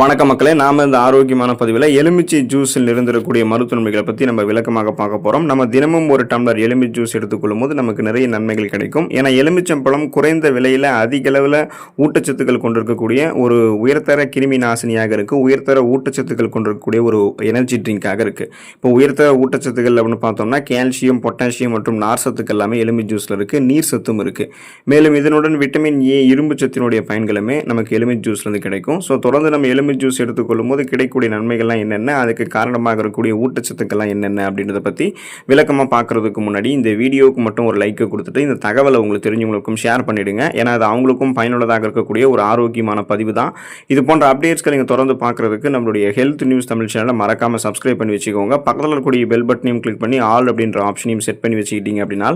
வணக்க மக்களே நாம இந்த ஆரோக்கியமான பதிவில் எலுமிச்சை ஜூஸில் இருந்திருக்கக்கூடிய மருத்துவமைகளை பற்றி நம்ம விளக்கமாக பார்க்க போகிறோம் நம்ம தினமும் ஒரு டம்ளர் எலுமிச்சை ஜூஸ் எடுத்துக்கொள்ளும் போது நமக்கு நிறைய நன்மைகள் கிடைக்கும். ஏன்னா எலுமிச்சம்பழம் குறைந்த விலையில் அதிக அளவில் ஊட்டச்சத்துக்கள் கொண்டிருக்கக்கூடிய ஒரு உயர்தர கிருமி நாசினியாக இருக்குது உயர்தர ஊட்டச்சத்துக்கள் கொண்டிருக்கக்கூடிய ஒரு எனர்ஜி ட்ரிங்காக இருக்குது இப்போ உயர்தர ஊட்டச்சத்துக்கள் அப்படின்னு பார்த்தோம்னா கால்சியம் பொட்டாசியம் மற்றும் நார் சத்துக்கள் எல்லாமே எலும்பி ஜூஸில் இருக்குது நீர் சத்தும் இருக்குது மேலும் இதனுடன் விட்டமின் ஏ இரும்பு சத்தினுடைய பயன்களுமே நமக்கு எலுமிச்சை ஜூஸ்லேருந்து கிடைக்கும். ஸோ தொடர்ந்து நம்ம எலுமிச்சை ஜூஸ் எடுத்துக்கொள்ளும் போது கிடைக்கக்கூடிய நன்மைகள்லாம் என்னென்ன? அதுக்கு காரணமாக இருக்கக்கூடிய ஊட்டச்சத்துக்கள்லாம் என்னென்ன? அப்படின்றத பற்றி விளக்கமாக பார்க்குறதுக்கு முன்னாடி இந்த வீடியோவுக்கு மட்டும் ஒரு லைக்கை கொடுத்துட்டு இந்த தகவலை உங்களுக்கு தெரிஞ்சவங்களுக்கும் ஷேர் பண்ணிவிடுங்க ஏன்னா அது அவங்களுக்கும் பயனுள்ளதாக இருக்கக்கூடிய ஒரு ஆரோக்கியமான பதிவு தான். இது போன்ற அப்டேட்ஸ்களை நீங்கள் தொடர்ந்து பார்க்குறதுக்கு நம்மளுடைய ஹெல்த் நியூஸ் தமிழ் சேனலை மறக்காமல் சப்ஸ்கிரைப் பண்ணி வச்சுக்கோங்க. பக்கத்தில் இருக்கக்கூடிய பெல் பட்டனையும் கிளிக் பண்ணி ஆல் அப்படின்ற ஆப்ஷனையும் செட் பண்ணி வச்சுக்கிட்டீங்க அப்படின்னா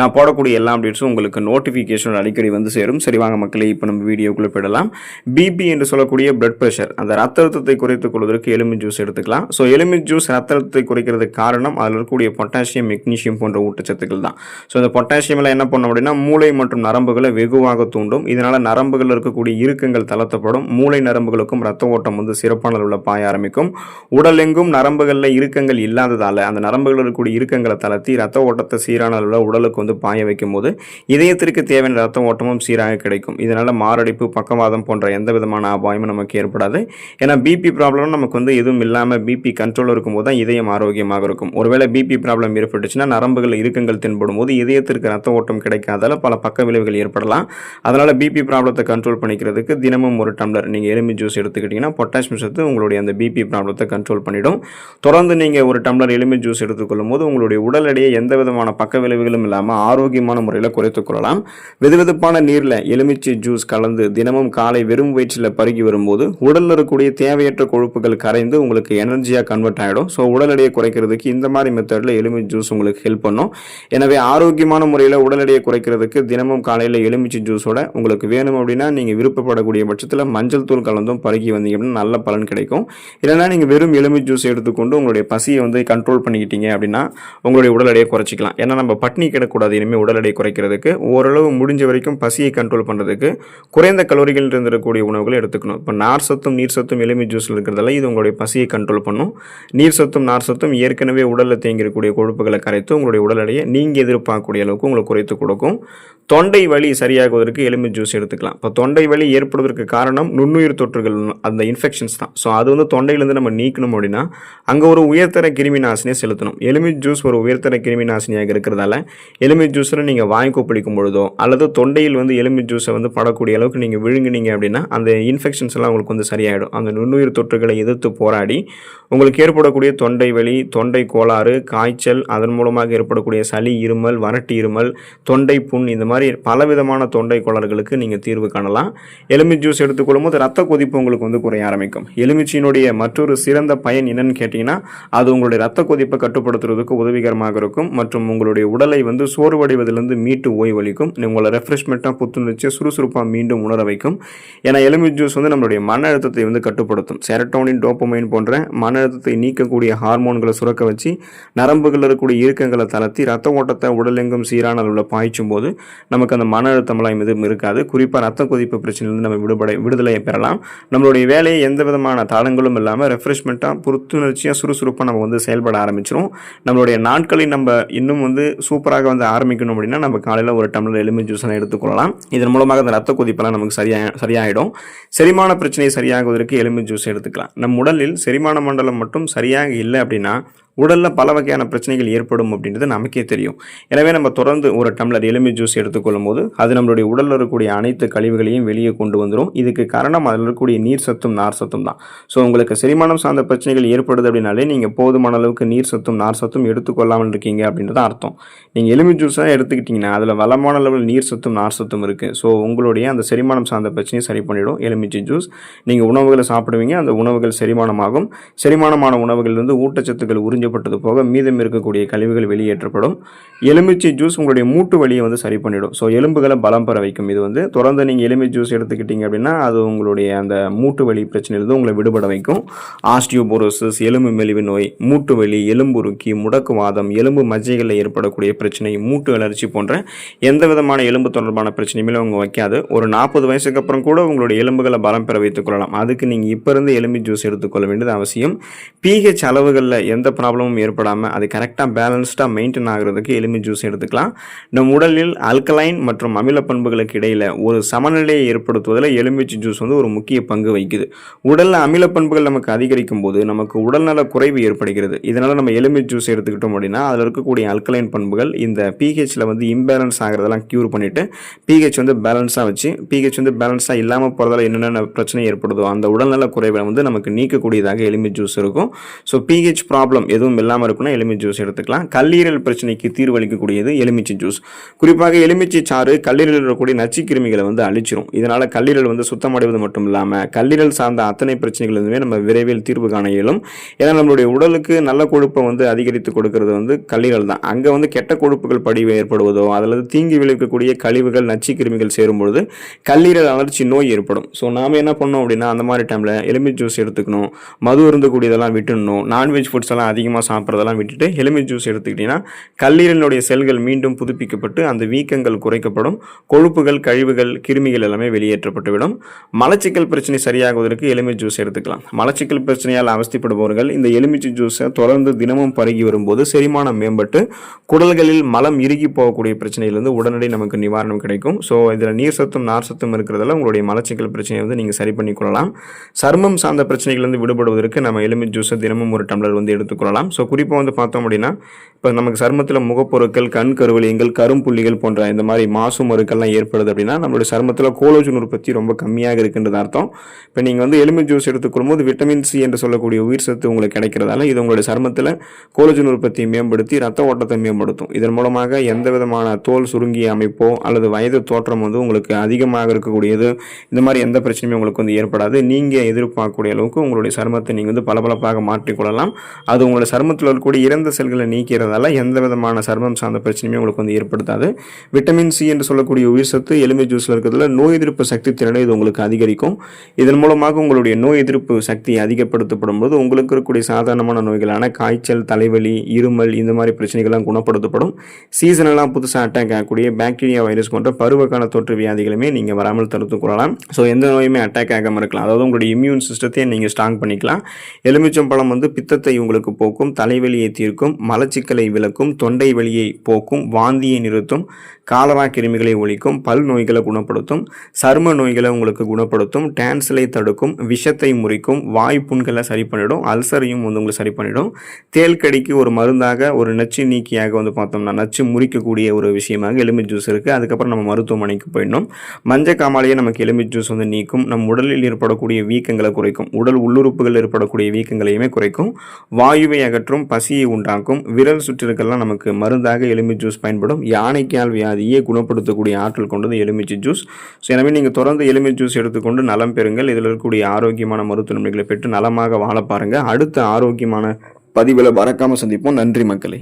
நான் போடக்கூடிய எல்லா அப்டேட்ஸும் உங்களுக்கு நோட்டிஃபிகேஷன் அடிக்கடி வந்து சேரும். சரி வாங்க மக்களே இப்போ நம்ம வீடியோக்குள்ளே போயிடலாம். பிபி என்று சொல்லக்கூடிய பிளட் ப்ரெஷர் அந்த ரத்த அழுத்தத்தை குறைத்துக் கொள்வதற்கு எலுமி ஜூஸ் எடுத்துக்கலாம். ஸோ எலும்பி ஜூஸ் ரத்த அழுத்தத்தை குறைக்கிறதுக்கு காரணம் அதில் இருக்கக்கூடிய பொட்டாசியம் மெக்னீஷியம் போன்ற ஊட்டச்சத்துக்கள் தான். ஸோ இந்த பொட்டாசியமில் என்ன பண்ணும் அப்படின்னா மூளை மற்றும் நரம்புகளை வெகுவாக தூண்டும். இதனால் நரம்புகளில் இருக்கக்கூடிய இறுக்கங்கள் தளர்த்தப்படும். மூளை நரம்புகளுக்கும் ரத்த ஓட்டம் வந்து சிறப்பான அளவில் பாய ஆரம்பிக்கும். உடலெங்கும் நரம்புகளில் இறுக்கங்கள் இல்லாததால் அந்த நரம்புகளில் இருக்கக்கூடிய இறுக்கங்களை தளர்த்தி ரத்த ஓட்டத்தை சீரான அளவில் உடலுக்கு வந்து பாய வைக்கும் போது இதயத்திற்கு தேவையான ரத்த ஓட்டமும் சீராக கிடைக்கும். இதனால் மாரடைப்பு பக்கவாதம் போன்ற எந்த விதமான அபாயமும் நமக்கு ஏற்படாது. ஏன்னா பிபி ப்ராப்ளம் நமக்கு வந்து எதுவும் இல்லாமல் பிபி கண்ட்ரோல் இருக்கும்போது தான் இதயம் ஆரோக்கியமாக இருக்கும். ஒருவேளை பிபி ப்ராப்ளம் ஏற்பட்டுச்சுன்னா நரம்புகள் இறுக்கங்கள் தென்படும் போது இதயத்திற்கு ரத்த ஓட்டம் கிடைக்காதால பல பக்க விளைவுகள் ஏற்படலாம். அதனால் பிபி ப்ராப்ளத்தை கண்ட்ரோல் பண்ணிக்கிறதுக்கு தினமும் ஒரு டம்ளர் நீங்கள் எலும்பி ஜூஸ் எடுத்துக்கிட்டிங்கன்னா பொட்டாசியம் சத்து உங்களுடைய அந்த பிபி ப்ராப்ளத்தை கண்ட்ரோல் பண்ணிடும். தொடர்ந்து நீங்கள் ஒரு டம்ளர் எலும்பி ஜூஸ் எடுத்துக்கொள்ளும் போது உங்களுடைய உடல் எடையை எந்த விதமான பக்க விளைவுகளும் இல்லாமல் ஆரோக்கியமான முறையில் குறைத்துக் கொள்ளலாம். வெதுவெதுப்பான நீரில் எலுமிச்சை ஜூஸ் கலந்து தினமும் காலை வெறும் வயிற்றில் பருகி வரும்போது உடல் உடலில் இருக்கக்கூடிய தேவையற்ற கொழுப்புகள் கரைந்து உங்களுக்கு எனர்ஜியாக கன்வெர்ட் ஆகிடும் ஸோ உடல் எடையை குறைக்கிறதுக்கு இந்த மாதிரி மெத்தடில் எலுமிச்சை ஜூஸ் உங்களுக்கு ஹெல்ப் பண்ணும். எனவே ஆரோக்கியமான முறையில் உடல் எடையை குறைக்கிறதுக்கு தினமும் காலையில் எலுமிச்சை ஜூஸோட உங்களுக்கு வேணும் அப்படின்னா நீங்கள் விருப்பப்படக்கூடிய பட்சத்தில் மஞ்சள் தூள் கலந்தும் பருகி வந்தீங்க அப்படின்னா நல்ல பலன் கிடைக்கும். இல்லைனா நீங்கள் வெறும் எலுமிச்சை ஜூஸ் எடுத்துக்கொண்டு உங்களுடைய பசியை வந்து கண்ட்ரோல் பண்ணிக்கிட்டீங்க அப்படின்னா உங்களுடைய உடல் எடையை குறைச்சிக்கலாம். ஏன்னா நம்ம பட்னி கிடக்கூடாது. இனிமேல் உடல் எடை குறைக்கிறதுக்கு ஓரளவு முடிஞ்ச வரைக்கும் பசியை கண்ட்ரோல் பண்ணுறதுக்கு குறைந்த கலோரிகள் இருந்திருக்கக்கூடிய உணவுகளை எடுத்துக்கணும். இப்போ நார் சத்தும் நீர் சத்தும் எலுமி ஜூஸில் இருக்கிறதால இது உங்களுடைய பசியை கண்ட்ரோல் பண்ணும். நீர் சத்தும் நார் சத்தும் ஏற்கனவே உடலில் தேங்கியிருக்கக்கூடிய கொழுப்புகளை கரைத்து உங்களுடைய உடல் எடையை நீங்கள் எதிர்பார்க்கக்கூடிய அளவுக்கு உங்களுக்கு குறைத்து கொடுக்கும். தொண்டை வலி சரியாகுவதற்கு எலும்பி ஜூஸ் எடுத்துக்கலாம். இப்போ தொண்டை வலி ஏற்படுவதற்கு காரணம் நுண்ணுயிர் தொற்றுகள் அந்த இன்ஃபெக்ஷன்ஸ் தான். ஸோ அது வந்து தொண்டையிலேருந்து நம்ம நீக்கணும் அப்படின்னா அங்கே ஒரு உயர்தர கிருமி நாசினியை செலுத்தணும். எலுமி ஜூஸ் ஒரு உயர்தர கிருமி நாசினியாக இருக்கிறதால எலுமி ஜூஸில் நீங்கள் வாய் கொப்பளிக்கும் பொழுதோ அல்லது தொண்டையில் வந்து எலும்பி ஜூஸை வந்து படக்கூடிய அளவுக்கு நீங்கள் விழுங்குனீங்க அப்படின்னா அந்த இன்ஃபெக்ஷன்ஸ் எல்லாம் உங்களுக்கு வந்து சரியாக சரியாயிடும் அந்த நுண்ணுயிர் தொற்றுகளை எதிர்த்து போராடி உங்களுக்கு ஏற்படக்கூடிய தொண்டை வலி தொண்டை கோளாறு காய்ச்சல் அதன் மூலமாக ஏற்படக்கூடிய சளி இருமல் வறட்டு இருமல் தொண்டை புண் இந்த மாதிரி பலவிதமான தொண்டை கோளாறுகளுக்கு நீங்கள் தீர்வு காணலாம். எலுமி ஜூஸ் எடுத்துக்கொள்ளும் போது ரத்த கொதிப்பு உங்களுக்கு வந்து குறைய ஆரம்பிக்கும். எலுமிச்சியினுடைய மற்றொரு சிறந்த பயன் என்னன்னு கேட்டிங்கன்னா அது உங்களுடைய ரத்த கொதிப்பை கட்டுப்படுத்துறதுக்கு உதவிகரமாக இருக்கும். மற்றும் உங்களுடைய உடலை வந்து சோர்வடைவதிலிருந்து மீட்டு ஓய்வளிக்கும். உங்களை ரெஃப்ரெஷ்மெண்ட்டாக புத்துணர்ச்சியாக சுறுசுறுப்பாக மீண்டும் உணர வைக்கும். ஏன்னா எலுமி ஜூஸ் வந்து நம்மளுடைய மன அழுத்தத்தை வந்து கட்டுப்படுத்தும். செரட்டோனின் டோப்பமைன் போன்ற மன அழுத்தத்தை நீக்கக்கூடிய ஹார்மோன்களை சுரக்க வச்சு நரம்புகளில் இருக்கக்கூடிய இயக்கங்களை தளர்த்தி ரத்த ஓட்டத்தை உடலெங்கும் சீரான அளவில் பாய்ச்சும் போது நமக்கு அந்த மன அழுத்தமெல்லாம் எதுவும் இருக்காது. குறிப்பாக ரத்த கொதிப்பு பிரச்சனையிலிருந்து நம்ம விடுபட விடுதலையை பெறலாம். நம்மளுடைய வேலையை எந்த விதமான தளங்களும் இல்லாமல் ரெஃப்ரெஷ்மெண்ட்டாக புத்துணர்ச்சியாக சுறுசுறுப்பாக நம்ம வந்து செயல்பட ஆரம்பிச்சிரும். நம்மளுடைய நாட்களை நம்ம இன்னும் வந்து சூப்பராக வந்து ஆரம்பிக்கணும் அப்படின்னா நம்ம காலையில் ஒரு டம்ளர் எலும்பி ஜூஸ் எடுத்துக்கொள்ளலாம். இதன் மூலமாக அந்த ரத்த கொதிப்பெல்லாம் நமக்கு சரியாக சரியாயிடும். செரிமான பிரச்சனை சரியாகுவதற்கு எலும்பு ஜூஸ் எடுத்துக்கலாம். நம் உடலில் செரிமான மண்டலம் மட்டும் சரியாக இல்லை அப்படின்னா உடலில் பல வகையான பிரச்சனைகள் ஏற்படும் அப்படின்றது நமக்கே தெரியும். எனவே நம்ம தொடர்ந்து ஒரு டம்ளர் எலும்பி ஜூஸ் எடுத்துக்கொள்ளும் போது அது நம்மளுடைய உடலில் இருக்கக்கூடிய அனைத்து கழிவுகளையும் வெளியே கொண்டு வந்துடும் இதுக்கு காரணம் அதில் இருக்கக்கூடிய நீர் சத்தும் நார் சத்தும் தான். ஸோ உங்களுக்கு செரிமானம் சார்ந்த பிரச்சனைகள் ஏற்படுது அப்படின்னாலே நீங்கள் போதுமான அளவுக்கு நீர் சத்தும் நார் சத்தும் எடுத்துக்கொள்ளாமல் இருக்கீங்க அப்படின்றது அர்த்தம். நீங்கள் எலும்பி ஜூஸாக எடுத்துக்கிட்டிங்கன்னா அதில் வளமான அளவில் நீர் சத்தும் நார் சத்தும் இருக்குது ஸோ உங்களுடைய அந்த செரிமானம் சார்ந்த பிரச்சனையை சரி பண்ணிவிடும் எலுமிச்சை ஜூஸ் நீங்கள் உணவுகளை சாப்பிடுவீங்க அந்த உணவுகள் செரிமானமாகும். செரிமானமான உணவுகளிலிருந்து ஊட்டச்சத்துக்கள் உறிஞ்ச உறிஞ்சப்பட்டது போக மீதம் இருக்கக்கூடிய கழிவுகள் வெளியேற்றப்படும். எலுமிச்சை ஜூஸ் உங்களுடைய மூட்டு வலியை வந்து சரி பண்ணிடும். ஸோ எலும்புகளை பலம் பெற வைக்கும். இது வந்து தொடர்ந்து நீங்கள் எலுமிச்சை ஜூஸ் எடுத்துக்கிட்டீங்க அப்படின்னா அது உங்களுடைய அந்த மூட்டு வலி பிரச்சனையிலிருந்து உங்களை விடுபட வைக்கும். ஆஸ்டியோபோரோசிஸ் எலும்பு மெலிவு நோய் மூட்டு வலி எலும்புருக்கி முடக்குவாதம் எலும்பு மஜ்ஜைகளில் ஏற்படக்கூடிய பிரச்சனை மூட்டு வளர்ச்சி போன்ற எந்த விதமான எலும்பு தொடர்பான பிரச்சனையுமே அவங்க வைக்காது. ஒரு நாற்பது வயசுக்கு அப்புறம் கூட உங்களுடைய எலும்புகளை பலம் பெற வைத்துக் கொள்ளலாம். அதுக்கு நீங்கள் இப்போ இருந்து எலும்பி ஜூஸ் எடுத்துக்கொள்ள வேண்டியது அவசியம். பிஹெச் அளவுகளில் எந்த ப்ராப்ளம் ப்ராப்ளமும் ஏற்படாமல் அது கரெக்டாக பேலன்ஸ்டாக மெயின்டைன் ஆகிறதுக்கு எலுமி ஜூஸ் எடுத்துக்கலாம். நம் உடலில் அல்கலைன் மற்றும் அமில பண்புகளுக்கு இடையில் ஒரு சமநிலையை ஏற்படுத்துவதில் எலுமிச்சை ஜூஸ் வந்து ஒரு முக்கிய பங்கு வகிக்குது. உடலில் அமில பண்புகள் நமக்கு அதிகரிக்கும் போது நமக்கு உடல்நல குறைவு ஏற்படுகிறது. இதனால் நம்ம எலுமிச்சை ஜூஸ் எடுத்துக்கிட்டோம் அப்படின்னா அதில் இருக்கக்கூடிய அல்கலைன் பண்புகள் இந்த பிஹெச்சில் வந்து இம்பேலன்ஸ் ஆகிறதெல்லாம் க்யூர் பண்ணிவிட்டு பிஹெச் வந்து பேலன்ஸாக வச்சு பிஹெச் வந்து பேலன்ஸாக இல்லாமல் போகிறதால என்னென்ன பிரச்சனை ஏற்படுதோ அந்த உடல்நல குறைவை வந்து நமக்கு நீக்கக்கூடியதாக எலுமிச்சை ஜூஸ் இருக்கும். ஸோ பிஹெச் ப்ராப்ளம் எதுவும் இல்லாமல் இருக்குன்னா எலுமிச்சை ஜூஸ் எடுத்துக்கலாம். கல்லீரல் பிரச்சனைக்கு தீர்வளிக்கக்கூடியது எலுமிச்சை ஜூஸ் குறிப்பாக எலுமிச்சை சாறு கல்லீரலில் இருக்கக்கூடிய நச்சு கிருமிகளை வந்து அழிச்சிரும். இதனால் கல்லீரல் வந்து சுத்தமடைவது மட்டும் இல்லாமல் கல்லீரல் சார்ந்த அத்தனை பிரச்சனைகளிலுமே நம்ம விரைவில் தீர்வு காண இயலும். ஏன்னா நம்மளுடைய உடலுக்கு நல்ல கொழுப்பை வந்து அதிகரித்து கொடுக்கறது வந்து கல்லீரல் தான். அங்கே வந்து கெட்ட கொழுப்புகள் படிவு ஏற்படுவதோ அல்லது தீங்கி விளைவிக்கக்கூடிய கழிவுகள் நச்சு கிருமிகள் சேரும்பொழுது கல்லீரல் அலர்ச்சி நோய் ஏற்படும். ஸோ நாம் என்ன பண்ணோம் அப்படின்னா அந்த மாதிரி டைமில் எலுமிச்சை ஜூஸ் எடுத்துக்கணும். மது இருந்தக்கூடியதெல்லாம் விட்டுணும் நான்வெஜ் ஃபுட்ஸ் எல்லாம் அதிகமாக சாப்பிட்றதெல்லாம் விட்டுட்டு எலுமிச்சை ஜூஸ் எடுத்துக்கிட்டிங்கன்னா கல்லீரலினுடைய செல்கள் மீண்டும் புதுப்பிக்கப்பட்டு அந்த வீக்கங்கள் குறைக்கப்படும். கொழுப்புகள் கழிவுகள் கிருமிகள் எல்லாமே வெளியேற்றப்பட்டுவிடும். மலச்சிக்கல் பிரச்சனை சரியாகுவதற்கு எலுமிச்சை ஜூஸ் எடுத்துக்கலாம். மலச்சிக்கல் பிரச்சனையால் அவஸ்திப்படுபவர்கள் இந்த எலுமிச்சை ஜூஸை தொடர்ந்து தினமும் பருகி வரும்போது செரிமானம் மேம்பட்டு குடல்களில் மலம் இறுகி போகக்கூடிய பிரச்சனையிலிருந்து உடனடி நமக்கு நிவாரணம் கிடைக்கும். ஸோ இதில் நீர் சத்தும் நார் சத்தும் இருக்கிறதால உங்களுடைய மலச்சிக்கல் பிரச்சனையை வந்து நீங்கள் சரி பண்ணிக்கொள்ளலாம். சர்மம் சார்ந்த பிரச்சனைகளிலிருந்து விடுபடுவதற்கு நம்ம எலுமிச்சை ஜூஸை தினமும் ஒரு டம்ளர் வந்து எடுத்துக்கொள்ளலாம். ஸோ குறிப்பாக வந்து பார்த்தோம் அப்படின்னா இப்போ நமக்கு சருமத்தில் முகப்பொருட்கள் கண் கருவலியங்கள் கரும்புள்ளிகள் போன்ற இந்த மாதிரி மாசு மருக்கள்லாம் ஏற்படுது அப்படின்னா நம்மளுடைய சருமத்தில் கோலோஜன் உற்பத்தி ரொம்ப கம்மியாக இருக்குன்றது அர்த்தம். இப்போ நீங்கள் வந்து எலும்பு ஜூஸ் எடுத்துக்கொள்ளும் போது விட்டமின் சி என்று சொல்லக்கூடிய உயிர் சத்து உங்களுக்கு கிடைக்கிறதால இது உங்களுடைய சருமத்தில் கோலோஜன் உற்பத்தியை மேம்படுத்தி ரத்த ஓட்டத்தை மேம்படுத்தும். இதன் மூலமாக எந்த விதமான தோல் சுருங்கிய அமைப்போ அல்லது வயது தோற்றம் வந்து உங்களுக்கு அதிகமாக இருக்கக்கூடியது இந்த மாதிரி எந்த பிரச்சனையும் உங்களுக்கு வந்து ஏற்படாது. நீங்கள் எதிர்பார்க்கக்கூடிய அளவுக்கு உங்களுடைய சருமத்தை நீங்கள் வந்து பளபளப்பாக மாற்றிக்கொள்ளலாம். அது உங்களுடைய சருமத்தில் இருக்கக்கூடிய இறந்த செல்களை நீக்கிறதால எந்த விதமான சருமம் சார்ந்த பிரச்சனையுமே உங்களுக்கு வந்து ஏற்படுத்தாது. விட்டமின் சி என்று சொல்லக்கூடிய உயிர் சத்து எலும்பை ஜூஸில் இருக்கிறதுல நோய் எதிர்ப்பு சக்தி திறனை இது உங்களுக்கு அதிகரிக்கும். இதன் மூலமாக உங்களுடைய நோய் எதிர்ப்பு சக்தி அதிகப்படுத்தப்படும் போது உங்களுக்கு இருக்கக்கூடிய சாதாரணமான நோய்களான காய்ச்சல் தலைவலி இருமல் இந்த மாதிரி பிரச்சனைகள்லாம் குணப்படுத்தப்படும். சீசனெல்லாம் புதுசாக அட்டாக் ஆகக்கூடிய பாக்டீரியா வைரஸ் போன்ற பருவகால தொற்று வியாதிகளுமே நீங்கள் வராமல் தடுத்து கொள்ளலாம். ஸோ எந்த நோயுமே அட்டாக் ஆகாமல் இருக்கலாம். அதாவது உங்களுடைய இம்யூன் சிஸ்டத்தையே நீங்கள் ஸ்ட்ராங் பண்ணிக்கலாம். எலுமிச்சம்பழம் வந்து பித்தத்தை உங்களுக்கு போக்கும். தலைவலியை தீர்க்கும் மலச்சிக்கலை விளக்கும் தொண்டை வலியை போக்கும் வாந்தியை நிறுத்தும் காலரா கிருமிகளை ஒழிக்கும் பல் நோய்களை குணப்படுத்தும் சரும நோய்களை உங்களுக்கு குணப்படுத்தும் டான்சலை தடுக்கும் விஷத்தை முறிக்கும் வாய் புண்களை சரி பண்ணிடும் அல்சரையும் வந்து உங்களுக்கு சரி பண்ணிடும் தேல்கடிக்கு ஒரு மருந்தாக ஒரு நச்சு நீக்கியாக வந்து பார்த்தோம்னா நச்சு முறிக்கக்கூடிய ஒரு விஷயமாக எலும்பு ஜூஸ் இருக்குது அதுக்கப்புறம் நம்ம மருத்துவமனைக்கு போயிடணும். மஞ்சள் காமாலையே நமக்கு எலும்பு ஜூஸ் வந்து நீக்கும். நம் உடலில் ஏற்படக்கூடிய வீக்கங்களை குறைக்கும். உடல் உள்ளுறுப்புகள் ஏற்படக்கூடிய வீக்கங்களையுமே குறைக்கும். வாயுவை அகற்றும் பசியை உண்டாக்கும். விரல் சுற்றிருக்கெல்லாம் நமக்கு. மருந்தாக எலும்பு ஜூஸ் பயன்படும். யானைக்கால் வியாதியை குணப்படுத்தக்கூடிய ஆற்றல் கொண்டது எலுமிச்சை ஜூஸ் ஸோ எனவே நீங்கள் தொடர்ந்து எலுமிச்சை ஜூஸ் எடுத்துக்கொண்டு நலம் பெறுங்கள். இதில் இருக்கக்கூடிய ஆரோக்கியமான மருத்துவ நன்மைகளை பெற்று நலமாக வாழ பாருங்கள் அடுத்த ஆரோக்கியமான பதிவில் மறக்காமல் சந்திப்போம். நன்றி மக்களே.